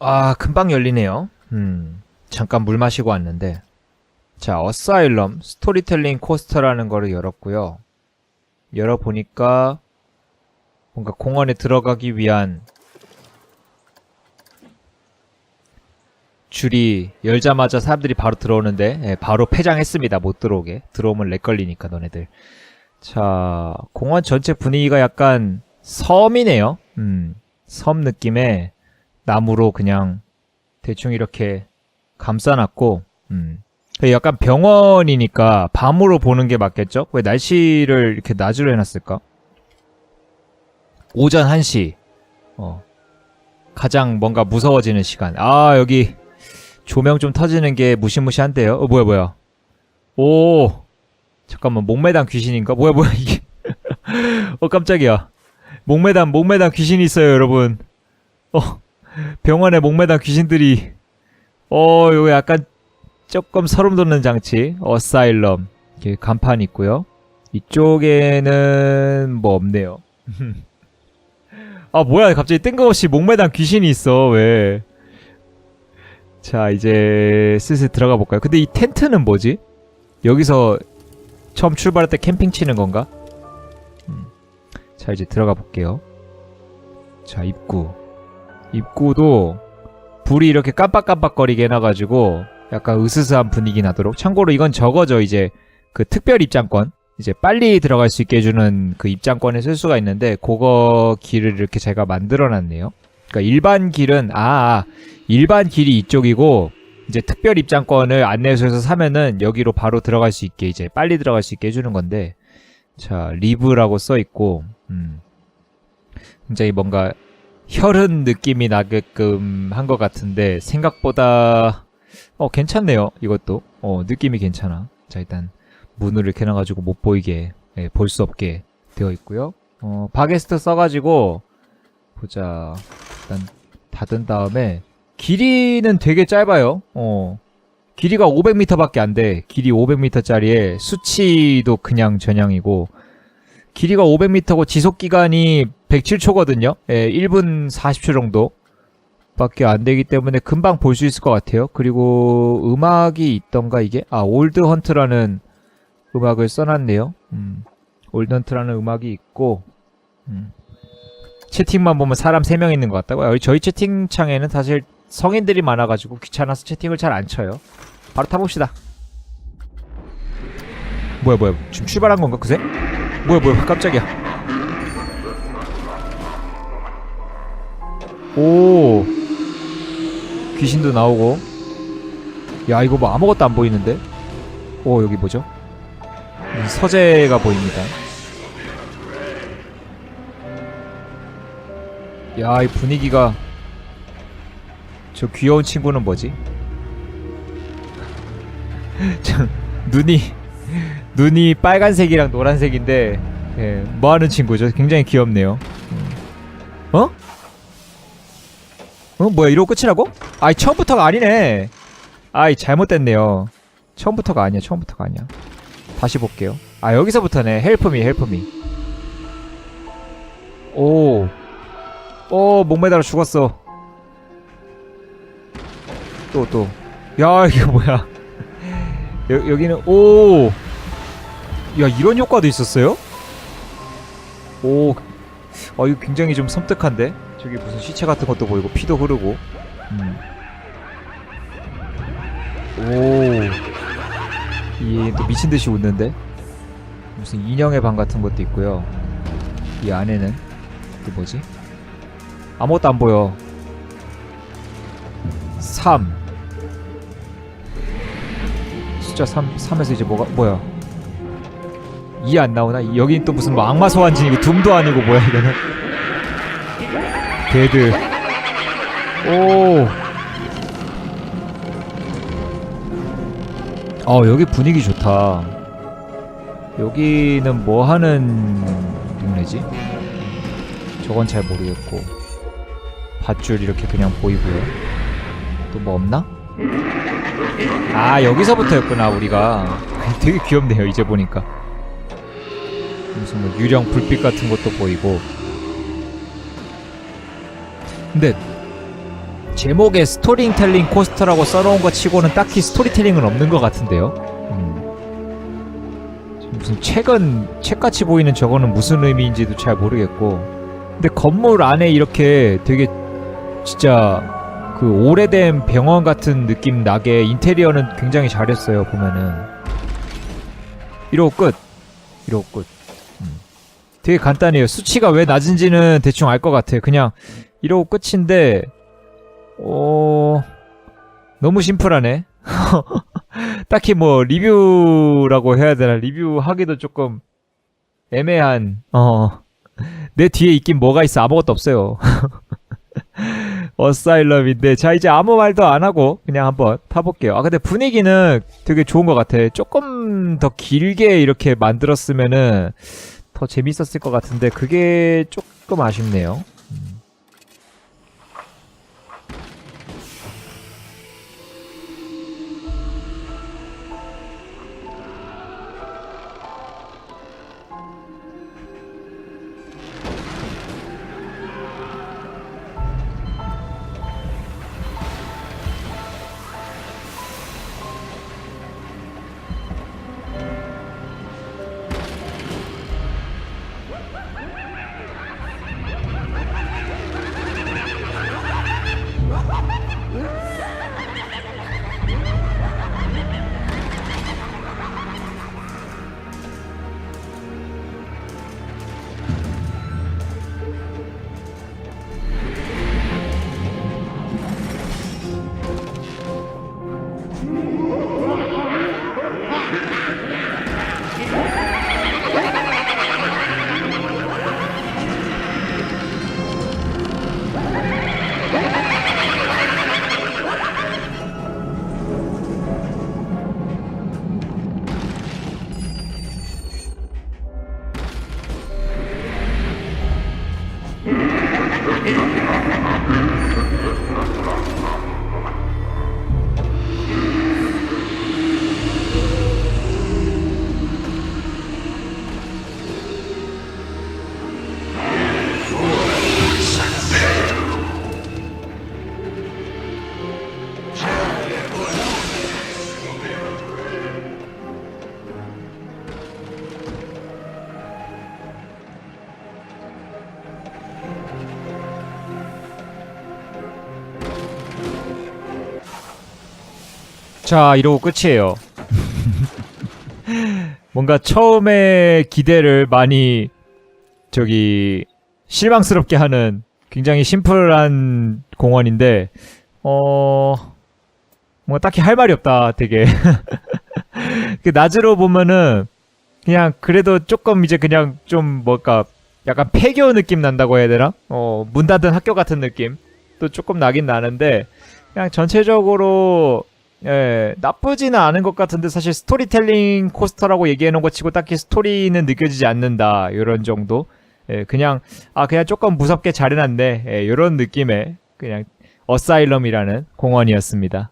아, 금방 열리네요. 음, 잠깐 물 마시고 왔는데. 자, 어사일럼 스토리텔링 코스터라는 거를 열었고요. 열어보니까 뭔가 공원에 들어가기 위한 줄이 열자마자 사람들이 바로 들어오는데 예, 바로 폐장했습니다. 못 들어오게. 들어오면 렉 걸리니까 너네들. 자, 공원 전체 분위기가 약간 섬이네요. 음, 섬 느낌의 나무로 그냥 대충 이렇게 감싸놨고, 음. 그 약간 병원이니까 밤으로 보는 게 맞겠죠? 왜 날씨를 이렇게 낮으로 해놨을까? 오전 1시. 어. 가장 뭔가 무서워지는 시간. 아, 여기 조명 좀 터지는 게 무시무시한데요? 어, 뭐야, 뭐야. 오. 잠깐만, 목매단 귀신인가? 뭐야, 뭐야, 이게. 어, 깜짝이야. 목매단, 목매단 귀신이 있어요, 여러분. 어. 병원에 목매단 귀신들이 어 이거 약간 조금 소름 돋는 장치 어사일럼 이렇게 간판 있고요. 이쪽에는 뭐 없네요. 아 뭐야 갑자기 뜬금없이 목매단 귀신이 있어 왜. 자 이제 슬슬 들어가 볼까요? 근데 이 텐트는 뭐지? 여기서 처음 출발할 때 캠핑 치는 건가? 음. 자 이제 들어가 볼게요. 자 입구 입구도 불이 이렇게 깜빡깜빡거리게 해놔가지고 약간 으스스한 분위기 나도록. 참고로 이건 저거죠 이제 그 특별 입장권 이제 빨리 들어갈 수 있게 해주는 그 입장권을 쓸 수가 있는데 그거 길을 이렇게 제가 만들어놨네요. 그러니까 일반 길은 아, 아 일반 길이 이쪽이고 이제 특별 입장권을 안내소에서 사면은 여기로 바로 들어갈 수 있게 이제 빨리 들어갈 수 있게 해주는 건데 자 리브라고 써 있고 음. 굉장히 뭔가 혈흔 느낌이 나게끔 한 것 같은데 생각보다 어 괜찮네요 이것도. 어 느낌이 괜찮아. 자 일단 문을 이렇게 놔가지고 못 보이게 예, 볼수 없게 되어 있고요. 어 바게스트 써가지고 보자. 일단 닫은 다음에 길이는 되게 짧아요. 어 길이가 500m밖에 안 돼. 길이 500m짜리에 수치도 그냥 전향이고 길이가 500m고 지속 기간이 107초거든요. 예, 1분 40초 정도 밖에 안 되기 때문에 금방 볼 수 있을 것 같아요. 그리고 음악이 있던가 이게 아 올드 헌트라는 음악을 써놨네요. 음, 올드 헌트라는 음악이 있고 음, 채팅만 보면 사람 3명 있는 것 같다고요. 저희 채팅창에는 사실 성인들이 많아가지고 귀찮아서 채팅을 잘 안 쳐요. 바로 타봅시다. 뭐야 뭐야 지금 출발한 건가 그새? 뭐야 뭐야 깜짝이야. 오. 귀신도 나오고. 야 이거 뭐 아무것도 안 보이는데? 오 여기 뭐죠? 이 서재가 보입니다. 야 이 분위기가. 저 귀여운 친구는 뭐지? 참 눈이 눈이 빨간색이랑 노란색인데 예, 뭐하는 친구죠? 굉장히 귀엽네요. 음. 어? 어 뭐야 이러고 끝이라고? 아이 처음부터가 아니네. 아이 잘못됐네요. 처음부터가 아니야. 처음부터가 아니야. 다시 볼게요. 아 여기서부터네. 헬프미 헬프미. 오. 오 목매달아 죽었어. 또 또. 야 이거 뭐야? 여, 여기는 오. 야 이런 효과도 있었어요? 오, 어 이거 굉장히 좀 섬뜩한데 저기 무슨 시체 같은 것도 보이고 피도 흐르고, 음. 오, 이또 미친 듯이 웃는데 무슨 인형의 방 같은 것도 있고요. 이 안에는 그 뭐지? 아무것도 안 보여. 3 숫자 3 3에서 이제 뭐가 뭐야? 이안 나오나? 여긴 또 무슨 뭐 악마 소환진이고 둠도 아니고 뭐야 이거는 데드 오 어, 여기 분위기 좋다. 여기는 뭐 하는 동네지? 저건 잘 모르겠고. 밧줄 이렇게 그냥 보이고요. 또 뭐 없나? 아, 여기서부터였구나, 우리가. 되게 귀엽네요, 이제 보니까. 무슨 뭐 유령 불빛 같은 것도 보이고 근데 제목에 스토리텔링 코스터라고 써놓은 것 치고는 딱히 스토리텔링은 없는 것 같은데요. 음. 무슨 책은 책같이 보이는 저거는 무슨 의미인지도 잘 모르겠고. 근데 건물 안에 이렇게 되게 진짜 그 오래된 병원 같은 느낌 나게 인테리어는 굉장히 잘했어요 보면은. 이러고 끝. 이러고 끝. 음. 되게 간단해요. 수치가 왜 낮은지는 대충 알 것 같아. 그냥 이러고 끝인데 어 너무 심플하네. 딱히 뭐 리뷰라고 해야 되나 리뷰하기도 조금 애매한 어 내 뒤에 있긴 뭐가 있어 아무것도 없어요. 어사일럼인데 자 이제 아무 말도 안 하고 그냥 한번 타볼게요. 아 근데 분위기는 되게 좋은 것 같아. 조금 더 길게 이렇게 만들었으면은 더 재밌었을 것 같은데 그게 조금 아쉽네요. Thank you. 자, 이러고 끝이에요. 뭔가 처음에 기대를 많이 저기 실망스럽게 하는 굉장히 심플한 공원인데 어 뭔가 딱히 할 말이 없다 되게. 그 낮으로 보면은 그냥 그래도 조금 이제 그냥 좀 뭘까 약간 폐교 느낌 난다고 해야 되나? 어 문 닫은 학교 같은 느낌. 또 조금 나긴 나는데 그냥 전체적으로 예, 나쁘지는 않은 것 같은데 사실 스토리텔링 코스터라고 얘기해놓은 것 치고 딱히 스토리는 느껴지지 않는다 이런 정도. 예, 그냥 아 그냥 조금 무섭게 잘 해놨네 예, 이런 느낌의 그냥 어사일럼이라는 공원이었습니다.